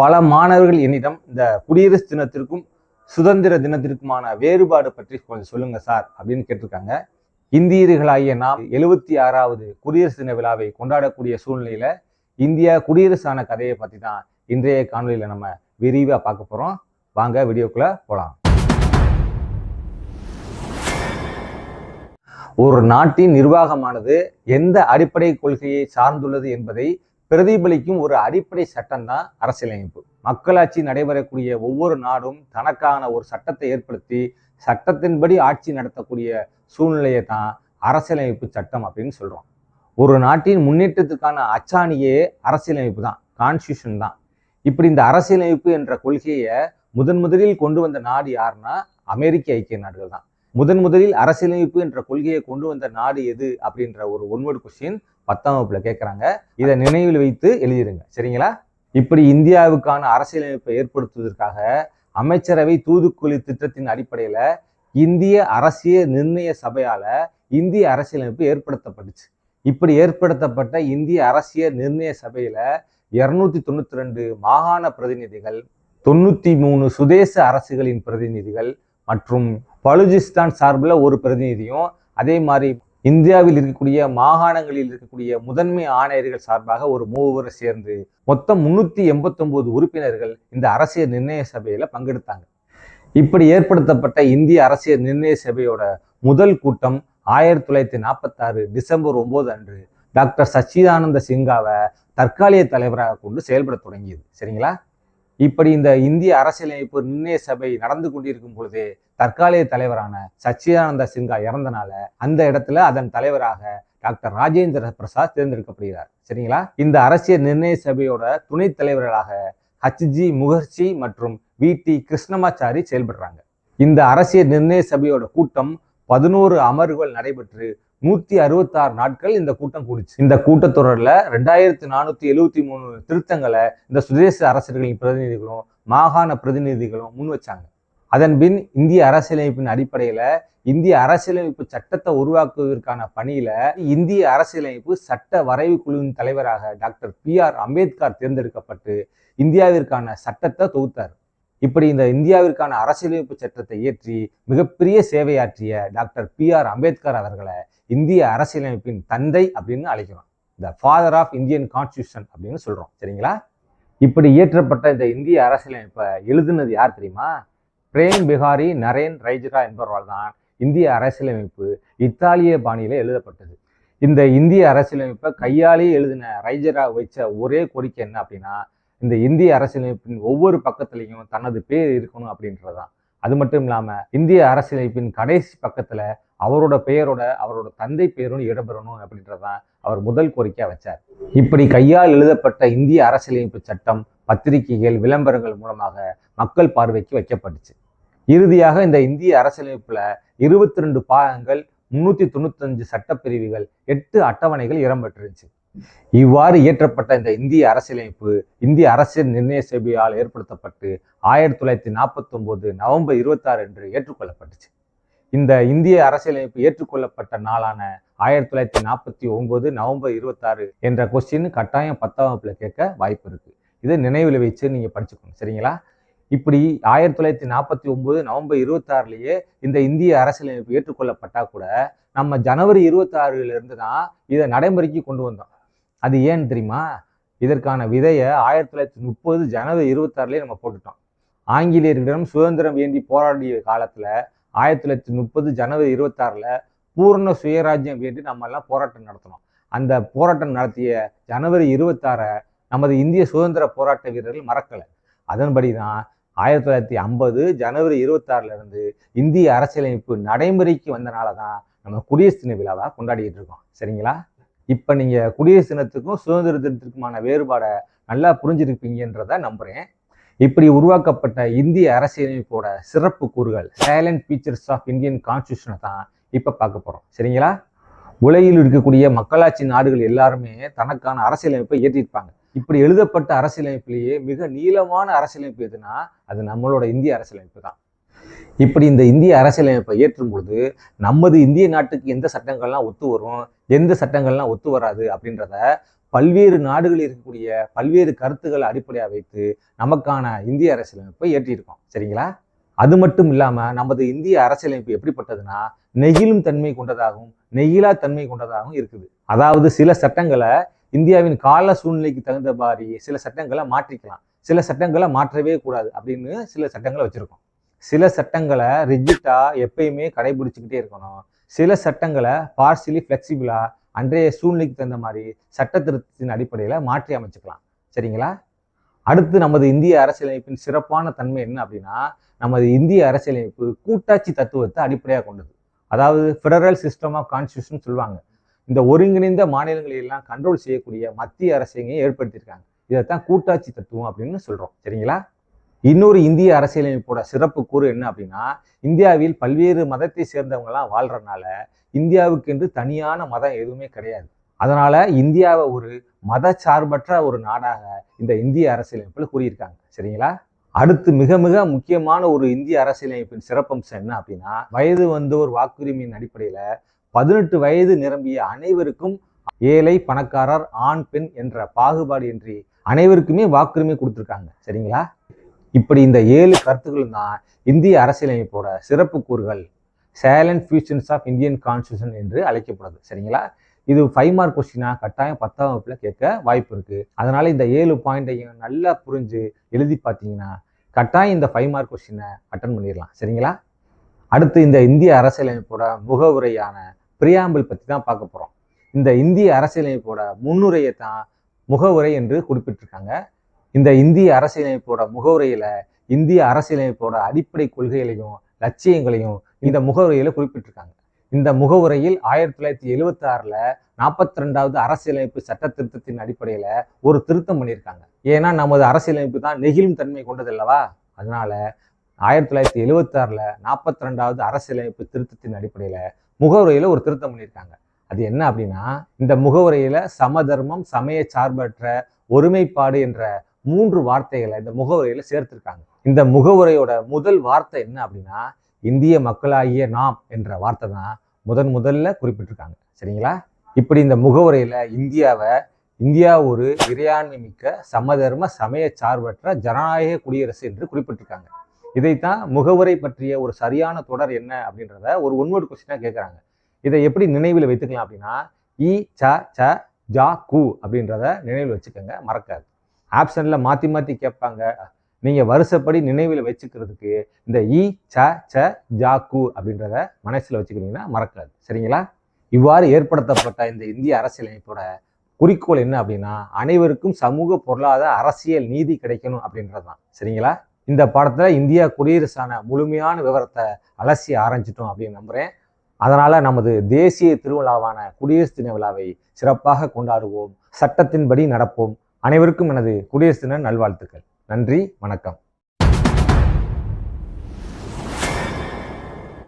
பல மாணவர்கள் என்னிடம் இந்த குடியரசு தினத்திற்கும் சுதந்திர தினத்திற்குமான வேறுபாடு பற்றி கொஞ்சம் சொல்லுங்க சார் அப்படின்னு கேட்டிருக்காங்க. இந்தியர்களாகிய நாம் எழுபத்தி ஆறாவது குடியரசு தின விழாவை கொண்டாடக்கூடிய சூழ்நிலையில இந்தியா குடியரசான கதையை பத்தி தான் இன்றைய காணொலியில நம்ம விரிவா பார்க்க போறோம். வாங்க வீடியோக்குள்ள போலாம். ஒரு நாட்டின் நிர்வாகமானது எந்த அடிப்படை கொள்கையை சார்ந்துள்ளது என்பதை பிரதிபலிக்கும் ஒரு அடிப்படை சட்டம் தான் அரசியலமைப்பு. மக்களாட்சி நடைபெறக்கூடிய ஒவ்வொரு நாடும் தனக்கான ஒரு சட்டத்தை ஏற்படுத்தி சட்டத்தின்படி ஆட்சி நடத்தக்கூடிய சூழ்நிலையை தான் அரசியலமைப்பு சட்டம் அப்படின்னு சொல்றோம். ஒரு நாட்டின் முன்னேற்றத்துக்கான அச்சாணியே அரசியலமைப்பு தான் கான்ஸ்டியூஷன் தான். இப்படி இந்த அரசியலமைப்பு என்ற கொள்கையை முதன் முதலில் கொண்டு வந்த நாடு யாருன்னா அமெரிக்க ஐக்கிய நாடுகள் தான். முதன் முதலில் அரசியலமைப்பு என்ற கொள்கையை கொண்டு வந்த நாடு எது அப்படின்ற ஒரு ஒன்வர்டு கொஸ்டின் பத்தாம் வகுப்புல கேட்குறாங்க இதை நினைவில் வைத்து எழுதிடுங்க சரிங்களா? இப்படி இந்தியாவுக்கான அரசியலமைப்பை ஏற்படுத்துவதற்காக அமைச்சரவை தூதுக்குழு திட்டத்தின் அடிப்படையில இந்திய அரசியல் நிர்ணய சபையால இந்திய அரசியலமைப்பு ஏற்படுத்தப்பட்டுச்சு. இப்படி ஏற்படுத்தப்பட்ட இந்திய அரசியல் நிர்ணய சபையில இருநூத்தி தொண்ணூத்தி ரெண்டு மாகாண பிரதிநிதிகள் தொண்ணூத்தி மூணு சுதேச அரசுகளின் பிரதிநிதிகள் மற்றும் பலுஜிஸ்தான் சார்பில் ஒரு பிரதிநிதியும் அதே மாதிரி இந்தியாவில் இருக்கக்கூடிய மாகாணங்களில் இருக்கக்கூடிய முதன்மை ஆணையர்கள் சார்பாக ஒரு மூவரை சேர்ந்து மொத்தம் முன்னூத்தி எண்பத்தொன்பது உறுப்பினர்கள் இந்த அரசியல் நிர்ணய சபையில பங்கெடுத்தாங்க. இப்படி ஏற்படுத்தப்பட்ட இந்திய அரசியல் நிர்ணய சபையோட முதல் கூட்டம் ஆயிரத்தி தொள்ளாயிரத்தி நாற்பத்தாறு டிசம்பர் ஒன்பது அன்று டாக்டர் சச்சிதானந்த சிங்காவை தற்காலிக தலைவராக கொண்டு செயல்பட தொடங்கியது. சரிங்களா? இப்படி இந்த இந்திய அரசியலமைப்பு நிர்ணய சபை நடந்து கொண்டிருக்கும் பொழுது தற்காலிக தலைவரான சச்சிதானந்த சிங்கா இறந்தனால அந்த இடத்துல அதன் தலைவராக டாக்டர் ராஜேந்திர பிரசாத் தேர்ந்தெடுக்கப்படுகிறார். சரிங்களா? இந்த அரசியல் நிர்ணய சபையோட துணைத் தலைவர்களாக ஹச்ஜி முகர்ஜி மற்றும் வி டி கிருஷ்ணமாச்சாரி செயல்படுறாங்க. இந்த அரசியல் நிர்ணய சபையோட கூட்டம் பதினோரு அமர்வுகள் நடைபெற்று நூத்தி அறுபத்தாறு நாட்கள் இந்த கூட்டம் கூடுச்சு. இந்த கூட்டத்தொடரில் ரெண்டாயிரத்தி நானூத்தி எழுவத்தி மூணு திருத்தங்களை இந்த சுதேச அரசர்களின் பிரதிநிதிகளும் மாகாண பிரதிநிதிகளும் முன் வச்சாங்க. அதன்பின் இந்திய அரசியலமைப்பின் அடிப்படையில இந்திய அரசியலமைப்பு சட்டத்தை உருவாக்குவதற்கான பணியில இந்திய அரசியலமைப்பு சட்ட வரைவு குழுவின் தலைவராக டாக்டர் பி ஆர் அம்பேத்கர் தேர்ந்தெடுக்கப்பட்டு இந்தியாவிற்கான சட்டத்தை தொகுத்தார். இப்படி இந்த இந்தியாவிற்கான அரசியலமைப்பு சட்டத்தை இயற்றி மிகப்பெரிய சேவையாற்றிய டாக்டர் பி ஆர் அம்பேத்கர் அவர்களை இந்திய அரசியலமைப்பின் தந்தை அப்படின்னு அழைக்கிறோம். The father of Indian constitution அப்படின்னு சொல்றோம். சரிங்களா? இப்படி இயற்றப்பட்ட இந்த இந்திய அரசியலமைப்பை எழுதுனது யார் தெரியுமா? பிரேம் பிகாரி நரேன் ரைஜரா என்பவரால் தான் இந்திய அரசியலமைப்பு இத்தாலிய பாணியில் எழுதப்பட்டது. இந்த இந்திய அரசியலமைப்பை கையாலேயே எழுதின ரைஜரா வச்ச ஒரே கோரிக்கை என்ன அப்படின்னா இந்த இந்திய அரசியலமைப்பின் ஒவ்வொரு பக்கத்துலையும் தனது பேர் இருக்கணும் அப்படின்றதான் அது மட்டும் இல்லாமல் இந்திய அரசியலமைப்பின் கடைசி பக்கத்தில் அவரோட பெயரோட அவரோட தந்தை பெயரும் இடம்பெறணும் அப்படின்றதான் அவர் முதல் கோரிக்கையாக வச்சார். இப்படி கையால் எழுதப்பட்ட இந்திய அரசியலமைப்பு சட்டம் பத்திரிகைகள் விளம்பரங்கள் மூலமாக மக்கள் பார்வைக்கு வைக்கப்பட்டுச்சு. இறுதியாக இந்த இந்திய அரசியலமைப்புல இருபத்தி ரெண்டு பாகங்கள் முன்னூத்தி தொண்ணூத்தஞ்சு சட்டப்பிரிவுகள் எட்டு அட்டவணைகள் இடம்பெற்றிருந்துச்சு. இவ்வாறு இயற்றப்பட்ட இந்த இந்திய அரசியலமைப்பு இந்திய அரசியல் நிர்ணய சேவையால் ஏற்படுத்தப்பட்டு ஆயிரத்தி தொள்ளாயிரத்தி நாற்பத்தி ஒன்பது நவம்பர் இருபத்தாறு என்று ஏற்றுக்கொள்ளப்பட்டுச்சு. இந்த இந்திய அரசியலமைப்பு ஏற்றுக்கொள்ளப்பட்ட நாளான ஆயிரத்தி தொள்ளாயிரத்தி நாற்பத்தி ஒன்பது நவம்பர் இருபத்தாறு என்ற கொஸ்டின் கட்டாயம் பத்தாம் வகுப்புல கேட்க வாய்ப்பு இருக்கு. இதை நினைவில் வச்சு நீங்க படிச்சுக்கணும் சரிங்களா? இப்படி ஆயிரத்தி தொள்ளாயிரத்தி நாற்பத்தி ஒன்பது நவம்பர் இருபத்தாறுலயே இந்த இந்திய அரசியலமைப்பு ஏற்றுக்கொள்ளப்பட்டா கூட நம்ம ஜனவரி இருபத்தாறுல இருந்து தான் இதை நடைமுறைக்கு கொண்டு வந்தோம். அது ஏன்னு தெரியுமா? இதற்கான விதையை ஆயிரத்தி தொள்ளாயிரத்தி முப்பது ஜனவரி இருபத்தாறுலேயே நம்ம போட்டுட்டோம். ஆங்கிலேயர்களிடம் சுதந்திரம் வேண்டி போராடிய காலத்துல ஆயிரத்தி தொள்ளாயிரத்தி முப்பது ஜனவரி இருபத்தாறுல பூர்ண சுயராஜ்யம் வேண்டி நம்ம எல்லாம் போராட்டம் நடத்தினோம். அந்த போராட்டம் நடத்திய ஜனவரி இருபத்தாறை நமது இந்திய சுதந்திர போராட்ட வீரர்கள் மறக்கலை. அதன்படி தான் ஆயிரத்தி தொள்ளாயிரத்தி ஐம்பது ஜனவரி இருபத்தாறுல இருந்து இந்திய அரசியலமைப்பு நடைமுறைக்கு வந்தனால தான் நம்ம குடியரசு தின விழாவாக கொண்டாடிக்கிட்டு இருக்கோம். சரிங்களா? இப்போ நீங்கள் குடியரசு தினத்துக்கும் சுதந்திர தினத்திற்குமான வேறுபாடை நல்லா புரிஞ்சிருப்பீங்கன்றத நம்புகிறேன் இப்படி உருவாக்கப்பட்ட இந்திய அரசியலமைப்போட சிறப்பு கூறுகள் சைலண்ட் ஃபீச்சர்ஸ் ஆஃப் இந்தியன் கான்ஸ்டியூஷனை தான் இப்போ பார்க்க போகிறோம் சரிங்களா? உலகில் இருக்கக்கூடிய மக்களாட்சி நாடுகள் எல்லாருமே தனக்கான அரசியலமைப்பை ஏற்றிருப்பாங்க இப்படி எழுதப்பட்ட அரசியலமைப்பிலேயே மிக நீளமான அரசியலமைப்பு எதுனா அது நம்மளோட இந்திய அரசியலமைப்பு தான். இப்படி இந்த இந்திய அரசியலமைப்பை ஏற்றும் பொழுது நமது இந்திய நாட்டுக்கு எந்த சட்டங்கள்லாம் ஒத்து வரும் எந்த சட்டங்கள்லாம் ஒத்து வராது அப்படின்றத பல்வேறு நாடுகளில் இருக்கக்கூடிய பல்வேறு கருத்துக்களை அடிப்படையாக வைத்து நமக்கான இந்திய அரசியலமைப்பை ஏற்றியிருக்கோம் சரிங்களா? அது மட்டும் இல்லாமல் நமது இந்திய அரசியலமைப்பு எப்படிப்பட்டதுன்னா நெகிழும் தன்மை கொண்டதாகவும் நெகிழா தன்மை கொண்டதாகவும் இருக்குது. அதாவது சில சட்டங்களை இந்தியாவின் கால சூழ்நிலைக்கு தகுந்த மாதிரி சில சட்டங்களை மாற்றிக்கலாம். சில சட்டங்களை மாற்றவே கூடாது அப்படின்னு சில சட்டங்களை வச்சுருக்கோம். சில சட்டங்களை ரிஜிட்டாக எப்பயுமே கடைபிடிச்சிக்கிட்டே இருக்கணும். சில சட்டங்களை பார்சியலி ஃப்ளெக்சிபிளாக அன்றைய சூழ்நிலைக்கு தகுந்த மாதிரி சட்ட திருத்தத்தின் அடிப்படையில் மாற்றி அமைச்சுக்கலாம். சரிங்களா? அடுத்து நமது இந்திய அரசியலமைப்பின் சிறப்பான தன்மை என்ன அப்படின்னா நமது இந்திய அரசியலமைப்பு கூட்டாட்சி தத்துவத்தை அடிப்படையாக கொண்டது. அதாவது ஃபெடரல் சிஸ்டம் ஆஃப் கான்ஸ்டியூஷன் சொல்லுவாங்க. இந்த ஒருங்கிணைந்த மாநிலங்களை எல்லாம் கண்ட்ரோல் செய்யக்கூடிய மத்திய அரசைங்க ஏற்படுத்தியிருக்காங்க. இதைத்தான் கூட்டாட்சி தத்துவம் அப்படின்னு சொல்கிறோம் சரிங்களா? இன்னொரு இந்திய அரசியலமைப்போட சிறப்பு கூறு என்ன அப்படின்னா இந்தியாவில் பல்வேறு மதத்தை சேர்ந்தவங்கலாம் வாழ்றதுனால இந்தியாவுக்கு என்று தனியான மதம் எதுவுமே கிடையாது. அதனால இந்தியாவை ஒரு மத சார்பற்ற ஒரு நாடாக இந்த இந்திய அரசியலமைப்பில் கூறியிருக்காங்க. சரிங்களா? அடுத்து மிக மிக முக்கியமான ஒரு இந்திய அரசியலமைப்பின் சிறப்பம்சம் என்ன அப்படின்னா வயது வந்தோர் வாக்குரிமையின் அடிப்படையில் பதினெட்டு வயது நிரம்பிய அனைவருக்கும் ஏழை பணக்காரர் ஆண் பெண் என்ற பாகுபாடு இன்றி அனைவருக்குமே வாக்குரிமை கொடுத்துருக்காங்க. சரிங்களா? இப்படி இந்த ஏழு கருத்துக்களும் தான் இந்திய அரசியலமைப்போட சிறப்பு கூறுகள் salient features of Indian constitution என்று அழைக்கப்படுது. சரிங்களா? இது ஃபைவ் மார்க் கொஸ்டினா கட்டாயம் பத்தாம் வகுப்புல கேட்க வாய்ப்பு இருக்கு. அதனால இந்த ஏழு பாயிண்ட்டையும் நல்லா புரிஞ்சு எழுதி பார்த்தீங்கன்னா கட்டாயம் இந்த ஃபைவ் மார்க் கொஸ்டினை அட்டன் பண்ணிடலாம். சரிங்களா? அடுத்து இந்த இந்திய அரசியலமைப்போட முகவுரையான பிரியாம்பிள் பற்றி தான் பார்க்க போகிறோம் இந்த இந்திய அரசியலமைப்போட முன்னுரையை தான் முகவுரை என்று குறிப்பிட்டிருக்காங்க. இந்த இந்திய அரசியலமைப்போட முகவுரையில இந்திய அரசியலமைப்போட அடிப்படை கொள்கைகளையும் லட்சியங்களையும் இந்த முகவுரையில குறிப்பிட்டிருக்காங்க. இந்த முகவுரையில் ஆயிரத்தி தொள்ளாயிரத்தி எழுவத்தி ஆறுல நாற்பத்தி ரெண்டாவது அரசியலமைப்பு சட்ட திருத்தத்தின் அடிப்படையில ஒரு திருத்தம் பண்ணியிருக்காங்க. ஏன்னா நமது அரசியலமைப்பு தான் நெகிழும் தன்மை கொண்டது அல்லவா? அதனால ஆயிரத்தி தொள்ளாயிரத்தி எழுவத்தி ஆறுல நாற்பத்தி ரெண்டாவது அரசியலமைப்பு திருத்தத்தின் அடிப்படையில முகவுரையில ஒரு திருத்தம் பண்ணியிருக்காங்க. அது என்ன அப்படின்னா இந்த முகவுரையில சமதர்மம் சமய சார்பற்ற ஒருமைப்பாடு என்ற மூன்று வார்த்தைகளை இந்த முகவுரையில சேர்த்திருக்காங்க. இந்த முகவுரையோட முதல் வார்த்தை என்ன அப்படின்னா இந்திய மக்களாகிய நாம் என்ற வார்த்தை தான் முதன் முதல்ல குறிப்பிட்டிருக்காங்க. சரிங்களா? இப்படி இந்த முகவுரையில இந்தியாவை இந்தியா ஒரு இறையாண்மை மிக்க சமதர்ம சமய சார்பற்ற ஜனநாயக குடியரசு என்று குறிப்பிட்டிருக்காங்க. இதைத்தான் முகவுரை பற்றிய ஒரு சரியான தொடர் என்ன அப்படின்றத ஒரு ஒன்வர்டு கொஸ்டினாக கேட்குறாங்க இதை எப்படி நினைவில் வைத்துக்கலாம் அப்படின்னா இ ச ச ஜா கு அப்படின்றத நினைவில் வச்சுக்கோங்க மறக்காது. ஆப்ஷனில் மாற்றி மாற்றி கேட்பாங்க. நீங்கள் வருஷப்படி நினைவில் வச்சுக்கிறதுக்கு இந்த இ ச ச ஜா கு அப்படின்றத மனசில் வச்சுக்கிட்டீங்கன்னா மறக்காது. சரிங்களா? இவ்வாறு ஏற்படுத்தப்பட்ட இந்த இந்திய அரசியலமைப்போட குறிக்கோள் என்ன அப்படின்னா அனைவருக்கும் சமூக பொருளாதார அரசியல் நீதி கிடைக்கணும் அப்படின்றது தான் சரிங்களா? இந்த பாடத்தில் இந்தியா குடியரசான முழுமையான விவரத்தை அலசி ஆரம்பிச்சிட்டோம் அப்படின்னு நம்புகிறேன் அதனால் நமது தேசிய திருவிழாவான குடியரசு தின விழாவை சிறப்பாக கொண்டாடுவோம். சட்டத்தின்படி நடப்போம். அனைவருக்கும் எனது குடியரசு தின நல்வாழ்த்துக்கள். நன்றி வணக்கம்.